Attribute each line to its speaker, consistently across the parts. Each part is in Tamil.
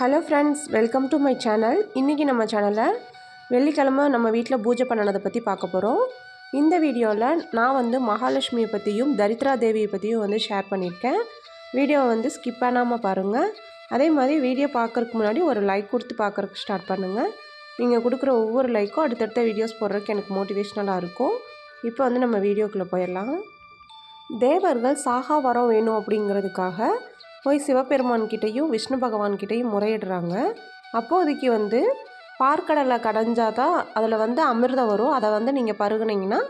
Speaker 1: Hello friends welcome to my channel இன்றைக்கி நம்ம சேனலில் வெள்ளிக்கிழமை நம்ம வீட்டில் பூஜை பண்ணனதை பற்றி பார்க்க போகிறோம் இந்த வீடியோவில் நான் வந்து மகாலட்சுமியை பற்றியும் தரித்ரா தேவியை பற்றியும் வந்து ஷேர் பண்ணியிருக்கேன். வீடியோவை வந்து ஸ்கிப் பண்ணாமல் பாருங்கள் அதே மாதிரி வீடியோ பார்க்குறதுக்கு முன்னாடி ஒரு லைக் கொடுத்து பார்க்குறக்கு ஸ்டார்ட் பண்ணுங்கள் நீங்கள் கொடுக்குற ஒவ்வொரு லைக்கும் அடுத்தடுத்த வீடியோஸ் போடுறதுக்கு எனக்கு மோட்டிவேஷ்னலாக இருக்கும். இப்போ வந்து நம்ம வீடியோக்குள்ளே போயிடலாம். தேவர்கள் சாகா வரம் வேணும் அப்படிங்கிறதுக்காக போய் சிவபெருமான்கிட்டையும் விஷ்ணு பகவான்கிட்டையும் முறையிடுறாங்க. அப்போதைக்கு வந்து பார்க்கடலை கடைஞ்சாதான் அதில் வந்து அமிர்தம் வரும். அதை வந்து நீங்கள் பருகுனீங்கன்னா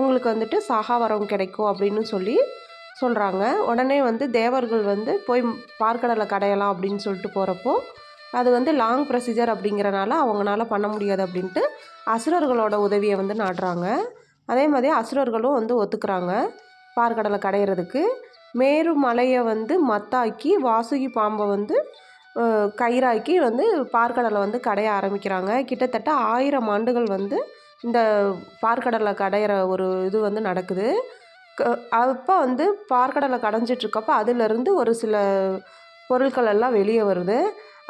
Speaker 1: உங்களுக்கு வந்துட்டு சாகா வரம் கிடைக்கும் அப்படின்னு சொல்லி சொல்கிறாங்க உடனே வந்து தேவர்கள் வந்து போய் பார்க்கடலை கடையலாம் அப்படின்னு சொல்லிட்டு போகிறப்போ அது வந்து லாங் ப்ரொசீஜர் அப்படிங்கிறனால அவங்களால பண்ண முடியாது அப்படின்ட்டு அசுரர்களோட உதவியை வந்து நாடுறாங்க. அதே மாதிரி அசுரர்களும் வந்து ஒத்துக்கிறாங்க பார்க்கடலை கடையிறதுக்கு. மேரு மலையை வந்து மத்தாக்கி வாசுகி பாம்பை வந்து கயிறாக்கி வந்து பார்க்கடலை வந்து கடைய ஆரம்பிக்கிறாங்க. கிட்டத்தட்ட ஆயிரம் ஆண்டுகள் வந்து இந்த பார்க்கடலை கடையிற ஒரு இது வந்து நடக்குது. அப்போ வந்து பார்க்கடலை கடைஞ்சிட்ருக்கப்போ அதிலிருந்து ஒரு சில பொருட்கள் எல்லாம் வெளியே வருது.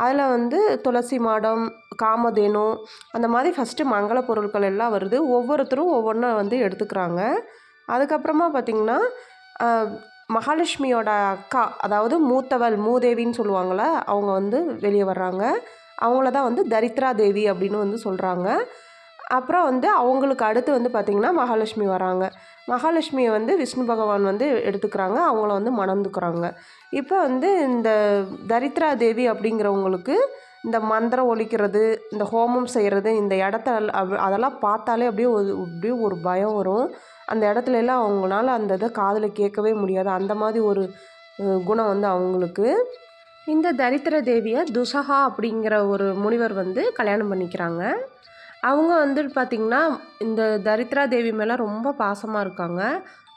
Speaker 1: அதில் வந்து துளசி மாடம் காமதேனு அந்த மாதிரி ஃபஸ்ட்டு மங்கள பொருட்கள் எல்லாம் வருது. ஒவ்வொருத்தரும் ஒவ்வொன்றா வந்து எடுத்துக்கிறாங்க. அதுக்கப்புறமா பார்த்திங்கன்னா மகாலட்சுமியோட அக்கா அதாவது மூத்தவள் மூதேவின்னு சொல்லுவாங்கள அவங்க வந்து வெளியே வர்றாங்க. அவங்கள தான் வந்து தரித்ரா தேவி அப்படின்னு வந்து சொல்கிறாங்க அப்புறம் வந்து அவங்களுக்கு அடுத்து வந்து பார்த்திங்கன்னா மகாலட்சுமி வராங்க. மகாலட்சுமியை வந்து விஷ்ணு பகவான் வந்து எடுத்துக்கிறாங்க அவங்கள வந்து மணந்துக்கிறாங்க. இப்போ வந்து இந்த தரித்ரா தேவி அப்படிங்கிறவங்களுக்கு இந்த மந்திரம் ஒழிக்கிறது இந்த ஹோமம் செய்கிறது இந்த இடத்த அதெல்லாம் பார்த்தாலே அப்படியே ஒரு அப்படியே ஒரு பயம் வரும். அந்த இடத்துல எல்லாம் அவங்களால அந்த இதை காதில் கேட்கவே முடியாது. அந்த மாதிரி ஒரு குணம் வந்து அவங்களுக்கு. இந்த தரித்திர தேவியை துசகா அப்படிங்கிற ஒரு முனிவர் வந்து கல்யாணம் பண்ணிக்கிறாங்க. அவங்க வந்து பார்த்திங்கன்னா இந்த தரித்ரா தேவி மேலே ரொம்ப பாசமாக இருக்காங்க.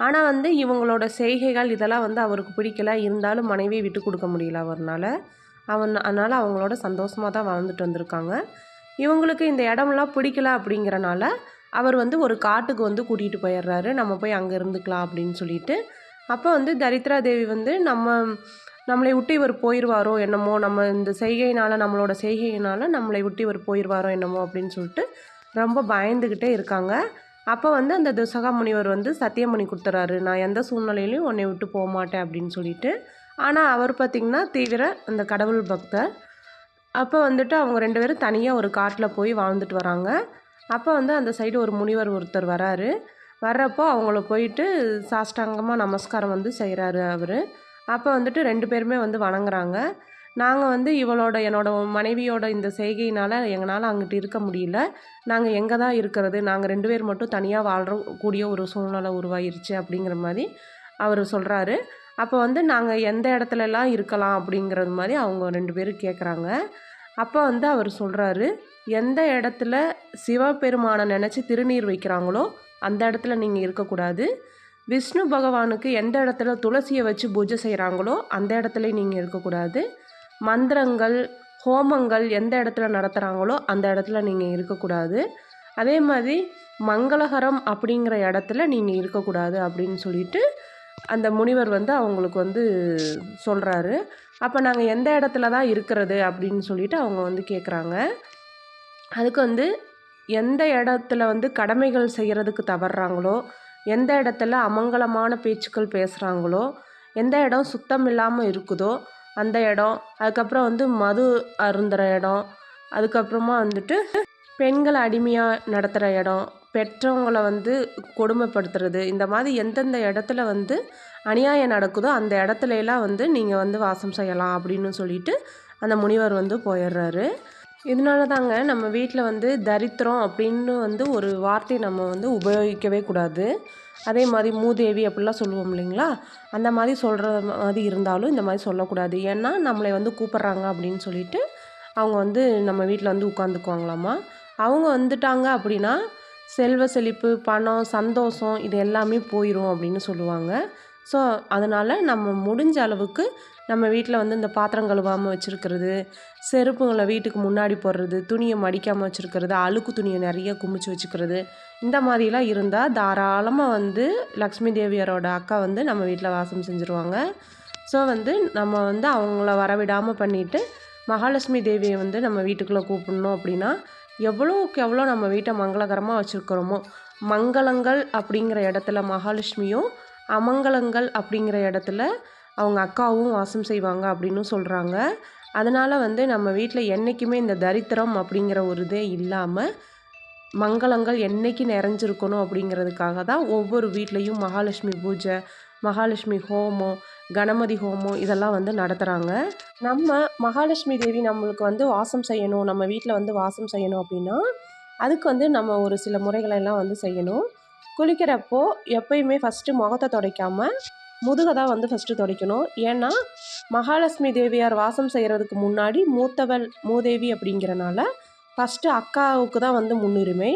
Speaker 1: ஆனால் வந்து இவங்களோட செய்கைகள் இதெல்லாம் வந்து அவருக்கு பிடிக்கல. இருந்தாலும் மனைவியை விட்டு கொடுக்க முடியல அவர்னால. அவன் அதனால் அவங்களோட சந்தோஷமாக தான் வாழ்ந்துட்டு வந்திருக்காங்க. இவங்களுக்கு இந்த இடம்லாம் பிடிக்கல அப்படிங்கிறனால அவர் வந்து ஒரு காட்டுக்கு வந்து கூட்டிகிட்டு போயிடுறாரு. நம்ம போய் அங்கே இருந்துக்கலாம் அப்படின்னு சொல்லிட்டு. அப்போ வந்து தரித்ரா தேவி வந்து நம்ம நம்மளை விட்டு இவர் போயிடுவாரோ என்னமோ நம்ம இந்த செய்கையினால் நம்மளோட செய்கையினால் நம்மளை விட்டு இவர் போயிடுவாரோ என்னமோ அப்படின்னு சொல்லிட்டு ரொம்ப பயந்துக்கிட்டே இருக்காங்க. அப்போ வந்து அந்த துசகா முனிவர் வந்து சத்தியம் பண்ணி கொடுத்துறாரு. நான் எந்த சூழ்நிலையிலையும் உன்னை விட்டு போக மாட்டேன் அப்படின்னு சொல்லிட்டு. ஆனால் அவர் பார்த்திங்கன்னா தீவிர அந்த கடவுள் பக்தர். அப்போ வந்துட்டு அவங்க ரெண்டு பேரும் தனியாக ஒரு காட்டில் போய் வாழ்ந்துட்டு வராங்க. அப்போ வந்து அந்த சைடு ஒரு முனிவர் ஒருத்தர் வராரு. வர்றப்போ அவங்கள போயிட்டு சாஷ்டாங்கமாக நமஸ்காரம் வந்து செய்கிறாரு அவர். அப்போ வந்துட்டு ரெண்டு பேருமே வந்து வணங்குறாங்க. நாங்கள் வந்து இவளோட என்னோட மனைவியோட இந்த செய்கையினால் எங்களால் அங்கிட்டு இருக்க முடியல. நாங்கள் எங்கே தான் இருக்கிறது? நாங்கள் ரெண்டு பேர் மட்டும் தனியாக வாழ்கிற கூடிய ஒரு சூழ்நிலை உருவாயிருச்சு அப்படிங்கிற மாதிரி அவர் சொல்கிறாரு அப்போ வந்து நாங்கள் எந்த இடத்துலலாம் இருக்கலாம் அப்படிங்கிறது மாதிரி அவங்க ரெண்டு பேரும் கேட்குறாங்க அப்போ வந்து அவர் சொல்கிறாரு எந்த இடத்துல சிவபெருமானை நினச்சி திருநீர் வைக்கிறாங்களோ அந்த இடத்துல நீங்கள் இருக்கக்கூடாது. விஷ்ணு பகவானுக்கு எந்த இடத்துல துளசியை வச்சு பூஜை செய்கிறாங்களோ அந்த இடத்துல நீங்கள் இருக்கக்கூடாது. மந்திரங்கள் ஹோமங்கள் எந்த இடத்துல நடத்துகிறாங்களோ அந்த இடத்துல நீங்கள் இருக்கக்கூடாது. அதே மாதிரி மங்களகரம் அப்படிங்கிற இடத்துல நீங்கள் இருக்கக்கூடாது அப்படின்னு சொல்லிட்டு அந்த முனிவர் வந்து அவங்களுக்கு வந்து சொல்கிறாரு அப்போ நாங்கள் எந்த இடத்துல தான் இருக்கிறது அப்படின்னு சொல்லிட்டு அவங்க வந்து கேட்குறாங்க அதுக்கு வந்து எந்த இடத்துல வந்து கடமைகள் செய்கிறதுக்கு தவறுறாங்களோ எந்த இடத்துல அமங்கலமான பேச்சுக்கள் பேசுகிறாங்களோ எந்த இடம் சுத்தம் இல்லாமல் இருக்குதோ அந்த இடம் அதுக்கப்புறம் வந்து மது அருந்துகிற இடம் அதுக்கப்புறமா வந்துட்டு பெண்களை அடிமையாக நடத்துகிற இடம் பெற்றவங்களை வந்து கொடுமைப்படுத்துறது இந்த மாதிரி எந்தெந்த இடத்துல வந்து அநியாயம் நடக்குதோ அந்த இடத்துலலாம் வந்து நீங்கள் வந்து வாசம் செய்யலாம் அப்படின்னு சொல்லிட்டு அந்த முனிவர் வந்து போயிடுறாரு. இதனால தாங்க நம்ம வீட்டில் வந்து தரித்திரம் அப்படின்னு வந்து ஒரு வார்த்தை நம்ம வந்து உபயோகிக்கவே கூடாது. அதே மாதிரி மூதேவி அப்படிலாம் சொல்லுவோம் இல்லைங்களா? அந்த மாதிரி சொல்கிற மாதிரி இருந்தாலும் இந்த மாதிரி சொல்லக்கூடாது. ஏன்னா நம்மளை வந்து கூப்பிட்றாங்க அப்படின்னு சொல்லிட்டு அவங்க வந்து நம்ம வீட்டில் வந்து உட்காந்துக்குவாங்களாமா அவங்க வந்துட்டாங்க அப்படின்னா செல்வ செழிப்பு பணம் சந்தோஷம் இது எல்லாமே போயிடும் அப்படின்னு சொல்லுவாங்க. ஸோ அதனால் நம்ம முடிஞ்ச அளவுக்கு நம்ம வீட்டில் வந்து இந்த பாத்திரம் கழுவாமல் வச்சுருக்கிறது செருப்புங்களை வீட்டுக்கு முன்னாடி போடுறது துணியை மடிக்காமல் வச்சுருக்கிறது அழுக்கு துணியை நிறைய குமிச்சு வச்சுக்கிறது இந்த மாதிரிலாம் இருந்தால் தாராளமாக வந்து லக்ஷ்மி தேவியரோட அக்கா வந்து நம்ம வீட்டில் வாசம் செஞ்சுருவாங்க. ஸோ வந்து நம்ம வந்து அவங்கள வரவிடாமல் பண்ணிவிட்டு மகாலட்சுமி தேவியை வந்து நம்ம வீட்டுக்குள்ளே கூப்பிடணும் அப்படின்னா எவ்வளோக்கு எவ்வளோ நம்ம வீட்டை மங்களகரமாக வச்சுருக்கிறோமோ மங்களங்கள் அப்படிங்கிற இடத்துல மகாலட்சுமியும் அமங்கலங்கள் அப்படிங்கிற இடத்துல அவங்க அக்காவும் வாசம் செய்வாங்க அப்படின்னு சொல்கிறாங்க அதனால் வந்து நம்ம வீட்டில் என்றைக்குமே இந்த தரித்திரம் அப்படிங்கிற ஒரு இதே இல்லாமல் மங்களங்கள் என்றைக்கு நிறைஞ்சிருக்கணும் அப்படிங்கிறதுக்காக தான் ஒவ்வொரு வீட்லேயும் மகாலட்சுமி பூஜை மகாலட்சுமி ஹோமம் கணபதி ஹோமம் இதெல்லாம் வந்து நடத்துகிறாங்க நம்ம மகாலட்சுமி தேவி நம்மளுக்கு வந்து வாசம் செய்யணும் நம்ம வீட்டில் வந்து வாசம் செய்யணும் அப்படின்னா அதுக்கு வந்து நம்ம ஒரு சில முறைகளை எல்லாம் வந்து செய்யணும். குளிக்கிறப்போ எப்பயுமே ஃபஸ்ட்டு முகத்தை துடைக்காமல் முதுகை தான் வந்து ஃபஸ்ட்டு துடைக்கணும். ஏன்னா மகாலட்சுமி தேவியார் வாசம் செய்கிறதுக்கு முன்னாடி மூத்தவள் மூதேவி அப்படிங்கிறனால ஃபஸ்ட்டு அக்காவுக்கு தான் வந்து முன்னுரிமை.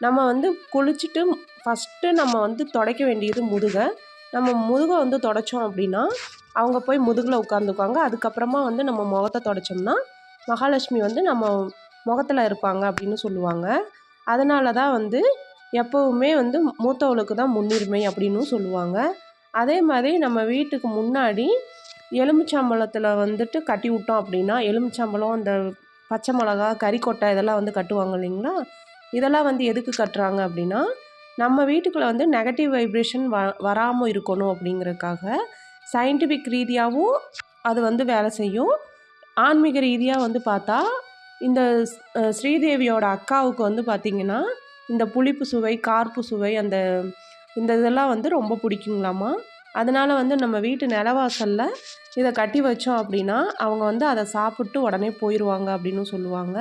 Speaker 1: நம்ம வந்து குளிச்சுட்டு ஃபஸ்ட்டு நம்ம வந்து துடைக்க வேண்டியது முதுகை. நம்ம முதுகை வந்து தொடச்சோம் அப்படின்னா அவங்க போய் முதுகில் உட்காந்துக்குவாங்க அதுக்கப்புறமா வந்து நம்ம முகத்தை தொடச்சோம்னா மகாலட்சுமி வந்து நம்ம முகத்தில் இருப்பாங்க அப்படின்னு சொல்லுவாங்க. அதனால தான் வந்து எப்போவுமே வந்து மூத்தவளுக்கு தான் முன்னுரிமை அப்படின்னு சொல்லுவாங்க. அதே மாதிரி நம்ம வீட்டுக்கு முன்னாடி எலுமிச்சம்பழத்தில் வந்துட்டு கட்டி விட்டோம் அப்படின்னா எலுமிச்சம்பழம் அந்த பச்சை மிளகா கறிக்கொட்டை இதெல்லாம் வந்து கட்டுவாங்க இல்லைங்களா? இதெல்லாம் வந்து எதுக்கு கட்டுறாங்க அப்படின்னா நம்ம வீட்டுக்குள்ளே வந்து நெகட்டிவ் வைப்ரேஷன் வ வராமல் இருக்கணும் அப்படிங்கிறதுக்காக சயின்டிஃபிக் ரீதியாகவும் அது வந்து வேலை செய்யும். ஆன்மீக ரீதியாக வந்து பார்த்தா இந்த ஸ்ரீதேவியோட அக்காவுக்கு வந்து பார்த்திங்கன்னா இந்த புளிப்பு சுவை கார்ப்பு சுவை அந்த இந்த இதெல்லாம் வந்து ரொம்ப பிடிக்குங்களாமா அதனால் வந்து நம்ம வீட்டு நிலவாசலில் இதை கட்டி வச்சோம் அப்படின்னா அவங்க வந்து அதை சாப்பிட்டு உடனே போயிடுவாங்க அப்படின்னு சொல்லுவாங்க.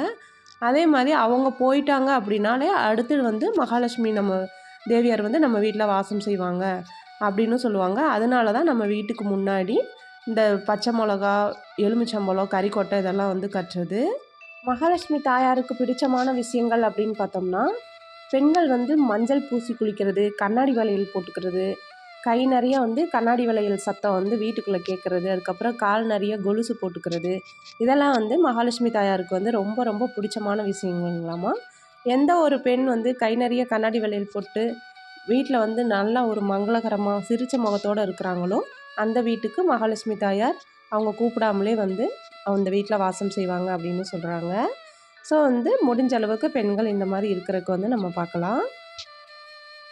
Speaker 1: அதே மாதிரி அவங்க போயிட்டாங்க அப்படின்னாலே அடுத்து வந்து மகாலட்சுமி நம்ம தேவியார் வந்து நம்ம வீட்டில் வாசம் செய்வாங்க அப்படின்னு சொல்லுவாங்க. அதனால தான் நம்ம வீட்டுக்கு முன்னாடி இந்த பச்சை மிளகா எலுமிச்சம்பழம் கறிக்கொட்டை இதெல்லாம் வந்து கட்டுறது. மகாலட்சுமி தாயாருக்கு பிடிச்சமான விஷயங்கள் அப்படின்னு பார்த்தோம்னா பெண்கள் வந்து மஞ்சள் பூசி குளிக்கிறது கண்ணாடி வளையல் போட்டுக்கிறது. கை நிறைய வந்து கண்ணாடி வளையல் சத்தம் வந்து வீட்டுக்குள்ளே கேட்குறது. அதுக்கப்புறம் கால் நிறைய கொலுசு போட்டுக்கிறது. இதெல்லாம் வந்து மகாலட்சுமி தாயாருக்கு வந்து ரொம்ப ரொம்ப பிடிச்சமான விஷயங்களாமா எந்த ஒரு பெண் வந்து கை நிறைய கண்ணாடி வளையல் போட்டு வீட்டில் வந்து நல்லா ஒரு மங்களகரமாக சிரிச்ச முகத்தோடு இருக்கிறாங்களோ அந்த வீட்டுக்கு மகாலட்சுமி தாயார் அவங்க கூப்பிடாமலே வந்து அந்த வீட்டில் வாசம் செய்வாங்க அப்படின்னு சொல்கிறாங்க ஸோ வந்து முடிஞ்ச அளவுக்கு பெண்கள் இந்த மாதிரி இருக்கிறதுக்கு வந்து நம்ம பார்க்கலாம்.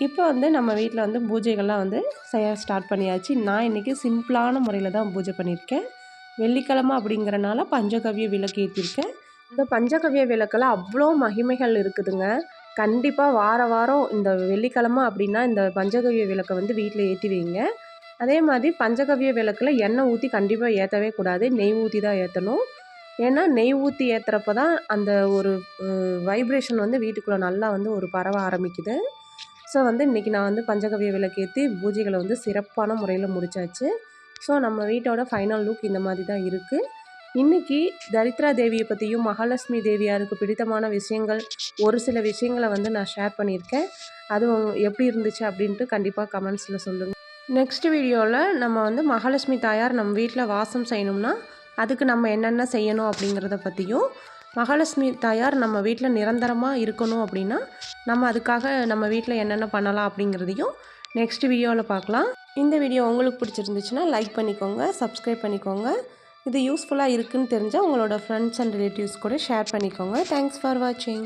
Speaker 1: இப்போ வந்து நம்ம வீட்டில் வந்து பூஜைகள்லாம் வந்து செய்ய ஸ்டார்ட் பண்ணியாச்சு. நான் இன்றைக்கி சிம்பிளான முறையில் தான் பூஜை பண்ணியிருக்கேன். வெள்ளிக்கிழமை அப்படிங்கிறனால பஞ்சகவிய விளக்கு ஏற்றிருக்கேன் இந்த பஞ்சகவிய விளக்கில் அவ்வளோ மகிமைகள் இருக்குதுங்க. கண்டிப்பாக வார வாரம் இந்த வெள்ளிக்கிழமை அப்படின்னா இந்த பஞ்சகவிய விளக்கை வந்து வீட்டில் ஏற்றி வைங்க. அதே மாதிரி பஞ்சகவிய விளக்கில் எண்ணெய் ஊற்றி கண்டிப்பாக ஏற்றவே கூடாது. நெய் ஊற்றி தான் ஏற்றணும் ஏன்னா நெய் ஊற்றி ஏற்றுறப்ப தான் அந்த ஒரு வைப்ரேஷன் வந்து வீட்டுக்குள்ளே நல்லா வந்து ஒரு பரவ ஆரம்பிக்குது. ஸோ வந்து இன்றைக்கி நான் வந்து பஞ்சகவிய விளக்கேற்றி பூஜைகளை வந்து சிறப்பான முறையில் முடித்தாச்சு ஸோ நம்ம வீட்டோட ஃபைனல் லுக் இந்த மாதிரி தான் இருக்குது இன்றைக்கி தரித்ரா தேவியை பற்றியும் மகாலட்சுமி தேவியாருக்கு பிடித்தமான விஷயங்கள் ஒரு சில விஷயங்களை வந்து நான் ஷேர் பண்ணியிருக்கேன். அதுவும் எப்படி இருந்துச்சு அப்படின்ட்டு கண்டிப்பாக கமெண்ட்ஸில் சொல்லுங்கள் நெக்ஸ்ட் வீடியோவில் நம்ம வந்து மகாலட்சுமி தாயார் நம்ம வீட்டில் வாசம் செய்யணும்னா அதுக்கு நம்ம என்னென்ன செய்யணும் அப்படிங்கிறத பற்றியும் மகாலட்சுமி தாயார் நம்ம வீட்டில் நிரந்தரமாக இருக்கணும் அப்படின்னா நம்ம அதுக்காக நம்ம வீட்டில் என்னென்ன பண்ணலாம் அப்படிங்கிறதையும் நெக்ஸ்ட் வீடியோவில் பார்க்கலாம். இந்த வீடியோ உங்களுக்கு பிடிச்சிருந்துச்சுன்னா லைக் பண்ணிக்கோங்க சப்ஸ்கிரைப் பண்ணிக்கோங்க. இது யூஸ்ஃபுல்லாக இருக்குதுன்னு தெரிஞ்சால் உங்களோட ஃப்ரெண்ட்ஸ் அண்ட் ரிலேட்டிவ்ஸ் கூட ஷேர் பண்ணிக்கோங்க. தேங்க்ஸ் ஃபார் வாட்சிங்